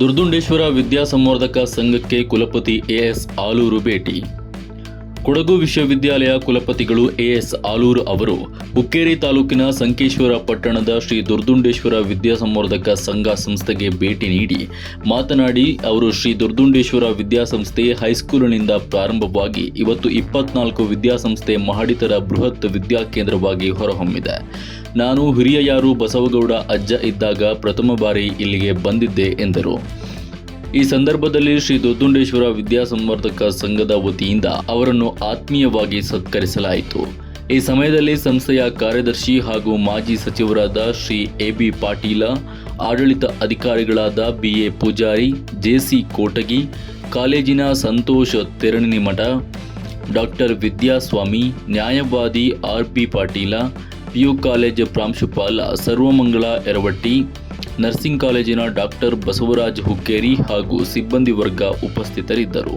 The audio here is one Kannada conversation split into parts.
ದುರ್ದುಂಡೇಶ್ವರ ವಿದ್ಯಾಸಂವರ್ಧಕ ಸಂಘಕ್ಕೆ ಕುಲಪತಿ ಎಎಸ್ ಆಲೂರು ಭೇಟಿ. ಕೊಡಗು ವಿಶ್ವವಿದ್ಯಾಲಯ ಕುಲಪತಿಗಳು ಎಎಸ್ ಆಲೂರು ಅವರು ಹುಕ್ಕೇರಿ ತಾಲೂಕಿನ ಸಂಕೇಶ್ವರ ಪಟ್ಟಣದ ಶ್ರೀ ದುರ್ದುಂಡೇಶ್ವರ ವಿದ್ಯಾಸಂವರ್ಧಕ ಸಂಘ ಸಂಸ್ಥೆಗೆ ಭೇಟಿ ನೀಡಿ ಮಾತನಾಡಿ ಅವರು ಶ್ರೀ ದುರ್ದುಂಡೇಶ್ವರ ವಿದ್ಯಾಸಂಸ್ಥೆ ಹೈಸ್ಕೂಲಿನಿಂದ ಪ್ರಾರಂಭವಾಗಿ ಇವತ್ತು ಇಪ್ಪತ್ನಾಲ್ಕು ವಿದ್ಯಾಸಂಸ್ಥೆ ಮಹಡಿತರ ಬೃಹತ್ ವಿದ್ಯಾಕೇಂದ್ರವಾಗಿ ಹೊರಹೊಮ್ಮಿದೆ. ನಾನು ಹಿರಿಯ ಯಾರು ಬಸವಗೌಡ ಅಜ್ಜ ಇದ್ದಾಗ ಪ್ರಥಮ ಬಾರಿ ಇಲ್ಲಿಗೆ ಬಂದಿದ್ದೆ ಎಂದರು. ಈ ಸಂದರ್ಭದಲ್ಲಿ ಶ್ರೀ ದೊಡ್ಡುಂಡೇಶ್ವರ ವಿದ್ಯಾಸಂವರ್ಧಕ ಸಂಘದ ವತಿಯಿಂದ ಅವರನ್ನು ಆತ್ಮೀಯವಾಗಿ ಸತ್ಕರಿಸಲಾಯಿತು. ಈ ಸಮಯದಲ್ಲಿ ಸಂಸ್ಥೆಯ ಕಾರ್ಯದರ್ಶಿ ಹಾಗೂ ಮಾಜಿ ಸಚಿವರಾದ ಶ್ರೀ ಎ ಬಿ ಪಾಟೀಲ, ಆಡಳಿತ ಅಧಿಕಾರಿಗಳಾದ B A Pujari, JC Kotagi, ಕಾಲೇಜಿನ ಸಂತೋಷ ತೆರಣಿನಿ ಮಠ, ಡಾಕ್ಟರ್ ವಿದ್ಯಾಸ್ವಾಮಿ, ನ್ಯಾಯವಾದಿ R P Patil, PU college ಪ್ರಾಂಶುಪಾಲ ಸರ್ವಮಂಗಳ ಎರವಟ್ಟಿ ನರ್ಸಿಂಗ್ ಕಾಲೇಜಿನ ಡಾಕ್ಟರ್ ಬಸವರಾಜ್ ಹುಕ್ಕೇರಿ ಹಾಗೂ ಸಿಬ್ಬಂದಿ ವರ್ಗ ಉಪಸ್ಥಿತರಿದ್ದರು.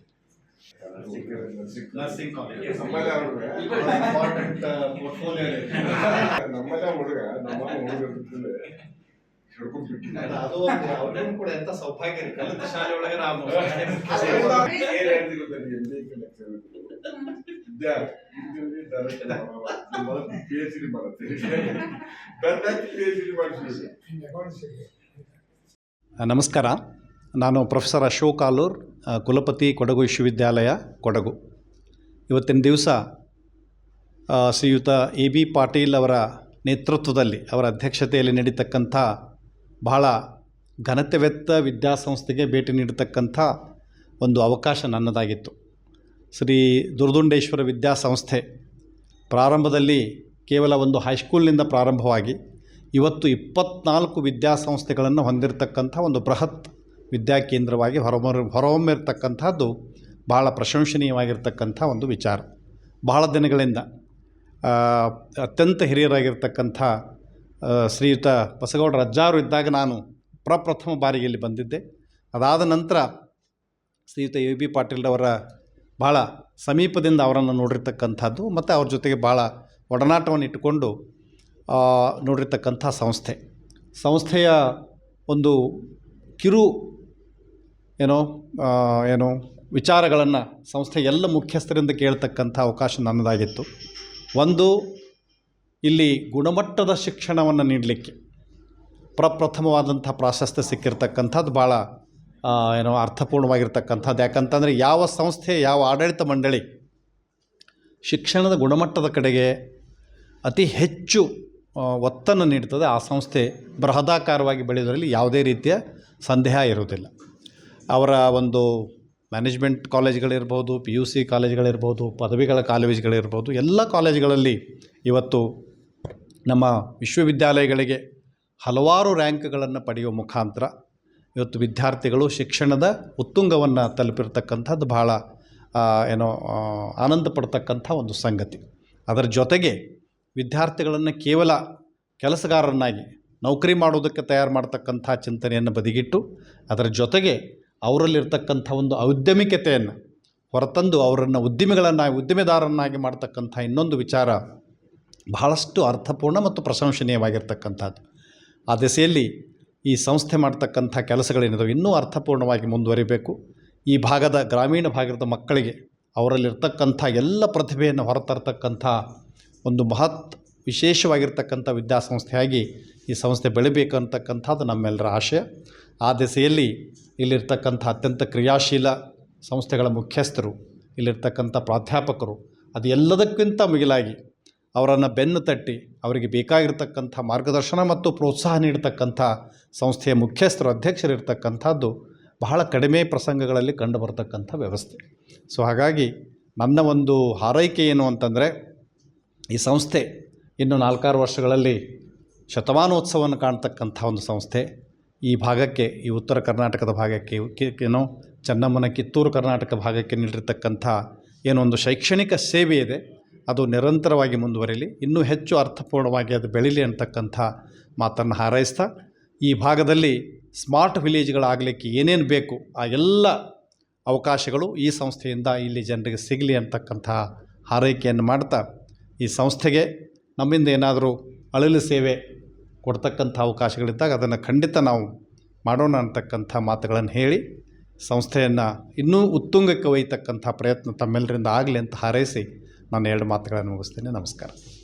ನರ್ಸಿಂಗ್ ಕಾಲೇಜ್ ಇಂಪಾರ್ಟೆಂಟ್ ಪೋರ್ಟ್ಫೋಲಿಯೋ ನಮ್ಮಲ್ಲೇ ಅದು ಕೂಡ ಸೌಭಾಗ್ಯ ಕಲಿತ ಶಾಲೆ ಒಳಗೆ ನಾವು ನಮಸ್ಕಾರ, ನಾನು ಪ್ರೊಫೆಸರ್ ಅಶೋಕ್ ಆಲೂರ್. ಕುಲಪತಿ ಕೊಡಗು ವಿಶ್ವವಿದ್ಯಾಲಯ, ಕೊಡಗು. ಇವತ್ತಿನ ದಿವಸ ಶ್ರೀಯುತ ಎ ಬಿ ಪಾಟೀಲ್ ಅವರ ನೇತೃತ್ವದಲ್ಲಿ, ಅವರ ಅಧ್ಯಕ್ಷತೆಯಲ್ಲಿ ನಡೀತಕ್ಕಂಥ ಬಹಳ ಘನತೆವೆತ್ತ ವಿದ್ಯಾಸಂಸ್ಥೆಗೆ ಭೇಟಿ ನೀಡತಕ್ಕಂಥ ಒಂದು ಅವಕಾಶ ನನ್ನದಾಗಿತ್ತು. ಶ್ರೀ ದುರ್ದುಂಡೇಶ್ವರ ವಿದ್ಯಾಸಂಸ್ಥೆ ಪ್ರಾರಂಭದಲ್ಲಿ ಕೇವಲ ಒಂದು ಹೈಸ್ಕೂಲ್ನಿಂದ ಪ್ರಾರಂಭವಾಗಿ, ಇವತ್ತು ಇಪ್ಪತ್ನಾಲ್ಕು ವಿದ್ಯಾಸಂಸ್ಥೆಗಳನ್ನು ಹೊಂದಿರತಕ್ಕಂಥ ಒಂದು ಬೃಹತ್ ವಿದ್ಯಾಕೇಂದ್ರವಾಗಿ ಹೊರಮರ ಹೊರಹೊಮ್ಮಿರ್ತಕ್ಕಂಥದ್ದು ಬಹಳ ಪ್ರಶಂಸನೀಯವಾಗಿರ್ತಕ್ಕಂಥ ಒಂದು ವಿಚಾರ. ಬಹಳ ದಿನಗಳಿಂದ ಅತ್ಯಂತ ಹಿರಿಯರಾಗಿರ್ತಕ್ಕಂಥ ಶ್ರೀಯುತ ಬಸಗೌಡ ರಜ್ಜಾರು ಇದ್ದಾಗ ನಾನು ಪ್ರಪ್ರಥಮ ಬಾರಿಗೆ ಇಲ್ಲಿ ಬಂದಿದ್ದೆ. ಅದಾದ ನಂತರ ಶ್ರೀಯುತ ಎ. ಬಿ. ಪಾಟೀಲ್ರವರ ಭಾಳ ಸಮೀಪದಿಂದ ಅವರನ್ನು ನೋಡಿರ್ತಕ್ಕಂಥದ್ದು ಮತ್ತು ಅವ್ರ ಜೊತೆಗೆ ಭಾಳ ಒಡನಾಟವನ್ನು ಇಟ್ಟುಕೊಂಡು ನೋಡಿರ್ತಕ್ಕಂಥ ಸಂಸ್ಥೆ. ಸಂಸ್ಥೆಯ ಒಂದು ಕಿರು ಏನೋ ಏನು ವಿಚಾರಗಳನ್ನು ಸಂಸ್ಥೆ ಎಲ್ಲ ಮುಖ್ಯಸ್ಥರಿಂದ ಕೇಳ್ತಕ್ಕಂಥ ಅವಕಾಶ ನನ್ನದಾಗಿತ್ತು. ಒಂದು, ಇಲ್ಲಿ ಗುಣಮಟ್ಟದ ಶಿಕ್ಷಣವನ್ನು ನೀಡಲಿಕ್ಕೆ ಪ್ರಪ್ರಥಮವಾದಂಥ ಪ್ರಾಶಸ್ತ್ಯ ಸಿಕ್ಕಿರ್ತಕ್ಕಂಥದ್ದು ಭಾಳ ಏನೋ ಅರ್ಥಪೂರ್ಣವಾಗಿರ್ತಕ್ಕಂಥದ್ದು. ಯಾಕಂತಂದರೆ ಯಾವ ಸಂಸ್ಥೆ, ಯಾವ ಆಡಳಿತ ಮಂಡಳಿ ಶಿಕ್ಷಣದ ಗುಣಮಟ್ಟದ ಕಡೆಗೆ ಅತಿ ಹೆಚ್ಚು ಒತ್ತನ್ನು ನೀಡ್ತದೆ, ಆ ಸಂಸ್ಥೆ ಬೃಹದಾಕಾರವಾಗಿ ಬೆಳೆಯೋದರಲ್ಲಿ ಯಾವುದೇ ರೀತಿಯ ಸಂದೇಹ ಇರುವುದಿಲ್ಲ. ಅವರ ಒಂದು ಮ್ಯಾನೇಜ್ಮೆಂಟ್ ಕಾಲೇಜ್ಗಳಿರ್ಬೋದು ಪಿ ಯು ಸಿ ಕಾಲೇಜ್ಗಳಿರ್ಬೋದು ಪದವಿಗಳ ಕಾಲೇಜ್ಗಳಿರ್ಬೋದು ಎಲ್ಲ ಕಾಲೇಜುಗಳಲ್ಲಿ ಇವತ್ತು ನಮ್ಮ ವಿಶ್ವವಿದ್ಯಾಲಯಗಳಿಗೆ ಹಲವಾರು ರ್ಯಾಂಕ್ಗಳನ್ನು ಪಡೆಯುವ ಮುಖಾಂತರ ಇವತ್ತು ವಿದ್ಯಾರ್ಥಿಗಳು ಶಿಕ್ಷಣದ ಉತ್ತುಂಗವನ್ನು ತಲುಪಿರ್ತಕ್ಕಂಥದ್ದು ಬಹಳ ಏನೋ ಆನಂದ ಪಡ್ತಕ್ಕಂಥ ಒಂದು ಸಂಗತಿ. ಅದರ ಜೊತೆಗೆ ವಿದ್ಯಾರ್ಥಿಗಳನ್ನು ಕೇವಲ ಕೆಲಸಗಾರರನ್ನಾಗಿ, ನೌಕರಿ ಮಾಡೋದಕ್ಕೆ ತಯಾರು ಮಾಡ್ತಕ್ಕಂಥ ಚಿಂತನೆಯನ್ನು ಬದಿಗಿಟ್ಟು, ಅದರ ಜೊತೆಗೆ ಅವರಲ್ಲಿರ್ತಕ್ಕಂಥ ಒಂದು ಔದ್ಯಮಿಕತೆಯನ್ನು ಹೊರತಂದು ಅವರನ್ನು ಉದ್ಯಮಿಗಳನ್ನಾಗಿ ಉದ್ಯಮೆದಾರರನ್ನಾಗಿ ಮಾಡ್ತಕ್ಕಂಥ ಇನ್ನೊಂದು ವಿಚಾರ ಬಹಳಷ್ಟು ಅರ್ಥಪೂರ್ಣ ಮತ್ತು ಪ್ರಶಂಸನೀಯವಾಗಿರ್ತಕ್ಕಂಥದ್ದು. ಆ ದಿಸೆಯಲ್ಲಿ ಈ ಸಂಸ್ಥೆ ಮಾಡ್ತಕ್ಕಂಥ ಕೆಲಸಗಳೇನಿದಾವೆ ಇನ್ನೂ ಅರ್ಥಪೂರ್ಣವಾಗಿ ಮುಂದುವರಿಬೇಕು. ಈ ಭಾಗದ ಗ್ರಾಮೀಣ ಭಾಗದ ಮಕ್ಕಳಿಗೆ ಅವರಲ್ಲಿರ್ತಕ್ಕಂಥ ಎಲ್ಲ ಪ್ರತಿಭೆಯನ್ನು ಹೊರತರ್ತಕ್ಕಂಥ ಒಂದು ಮಹತ್ ವಿಶೇಷವಾಗಿರ್ತಕ್ಕಂಥ ವಿದ್ಯಾಸಂಸ್ಥೆಯಾಗಿ ಈ ಸಂಸ್ಥೆ ಬೆಳಿಬೇಕು ಅಂತಕ್ಕಂಥದ್ದು ನಮ್ಮೆಲ್ಲರ ಆಶಯ. ಆ ದಿಸೆಯಲ್ಲಿ ಇಲ್ಲಿರ್ತಕ್ಕಂಥ ಅತ್ಯಂತ ಕ್ರಿಯಾಶೀಲ ಸಂಸ್ಥೆಗಳ ಮುಖ್ಯಸ್ಥರು, ಇಲ್ಲಿರ್ತಕ್ಕಂಥ ಪ್ರಾಧ್ಯಾಪಕರು, ಅದು ಎಲ್ಲದಕ್ಕಿಂತ ಮಿಗಿಲಾಗಿ ಅವರನ್ನು ಬೆನ್ನು ತಟ್ಟಿ ಅವರಿಗೆ ಬೇಕಾಗಿರ್ತಕ್ಕಂಥ ಮಾರ್ಗದರ್ಶನ ಮತ್ತು ಪ್ರೋತ್ಸಾಹ ನೀಡತಕ್ಕಂಥ ಸಂಸ್ಥೆಯ ಮುಖ್ಯಸ್ಥರು, ಅಧ್ಯಕ್ಷರಿರ್ತಕ್ಕಂಥದ್ದು ಬಹಳ ಕಡಿಮೆ ಪ್ರಸಂಗಗಳಲ್ಲಿ ಕಂಡುಬರ್ತಕ್ಕಂಥ ವ್ಯವಸ್ಥೆ. ಸೊ, ಹಾಗಾಗಿ ನನ್ನ ಒಂದು ಹಾರೈಕೆ ಏನು ಅಂತಂದರೆ, ಈ ಸಂಸ್ಥೆ ಇನ್ನು ನಾಲ್ಕಾರು ವರ್ಷಗಳಲ್ಲಿ ಶತಮಾನೋತ್ಸವವನ್ನು ಕಾಣ್ತಕ್ಕಂಥ ಒಂದು ಸಂಸ್ಥೆ. ಈ ಭಾಗಕ್ಕೆ, ಈ ಉತ್ತರ ಕರ್ನಾಟಕದ ಭಾಗಕ್ಕೆ ಏನು, ಚೆನ್ನಮ್ಮನ ಕಿತ್ತೂರು ಕರ್ನಾಟಕ ಭಾಗಕ್ಕೆ ನೀಡಿರ್ತಕ್ಕಂಥ ಏನೊಂದು ಶೈಕ್ಷಣಿಕ ಸೇವೆ ಇದೆ. ಅದು ನಿರಂತರವಾಗಿ ಮುಂದುವರಿಲಿ. ಇನ್ನೂ ಹೆಚ್ಚು ಅರ್ಥಪೂರ್ಣವಾಗಿ ಅದು ಬೆಳೀಲಿ ಅಂತಕ್ಕಂಥ ಮಾತನ್ನು ಹಾರೈಸ್ತಾ, ಈ ಭಾಗದಲ್ಲಿ ಸ್ಮಾರ್ಟ್ ವಿಲೇಜ್ಗಳಾಗಲಿಕ್ಕೆ ಏನೇನು ಬೇಕು, ಆ ಎಲ್ಲ ಅವಕಾಶಗಳು ಈ ಸಂಸ್ಥೆಯಿಂದ ಇಲ್ಲಿ ಜನರಿಗೆ ಸಿಗಲಿ ಅಂತಕ್ಕಂಥ ಹಾರೈಕೆಯನ್ನು ಮಾಡ್ತಾ, ಈ ಸಂಸ್ಥೆಗೆ ನಮ್ಮಿಂದ ಏನಾದರೂ ಅಳಲು ಸೇವೆ ಕೊಡ್ತಕ್ಕಂಥ ಅವಕಾಶಗಳಿದ್ದಾಗ ಅದನ್ನು ಖಂಡಿತ ನಾವು ಮಾಡೋಣ ಅಂತಕ್ಕಂಥ ಮಾತುಗಳನ್ನು ಹೇಳಿ ಸಂಸ್ಥೆಯನ್ನು ಇನ್ನೂ ಉತ್ತುಂಗಕ್ಕೆ ಒಯ್ಯತಕ್ಕಂಥ ಪ್ರಯತ್ನ ತಮ್ಮೆಲ್ಲರಿಂದ ಆಗಲಿ ಅಂತ ಹಾರೈಸಿ ನಾನು ಎರಡು ಮಾತುಗಳನ್ನು ಮುಗಿಸ್ತೇನೆ. ನಮಸ್ಕಾರ.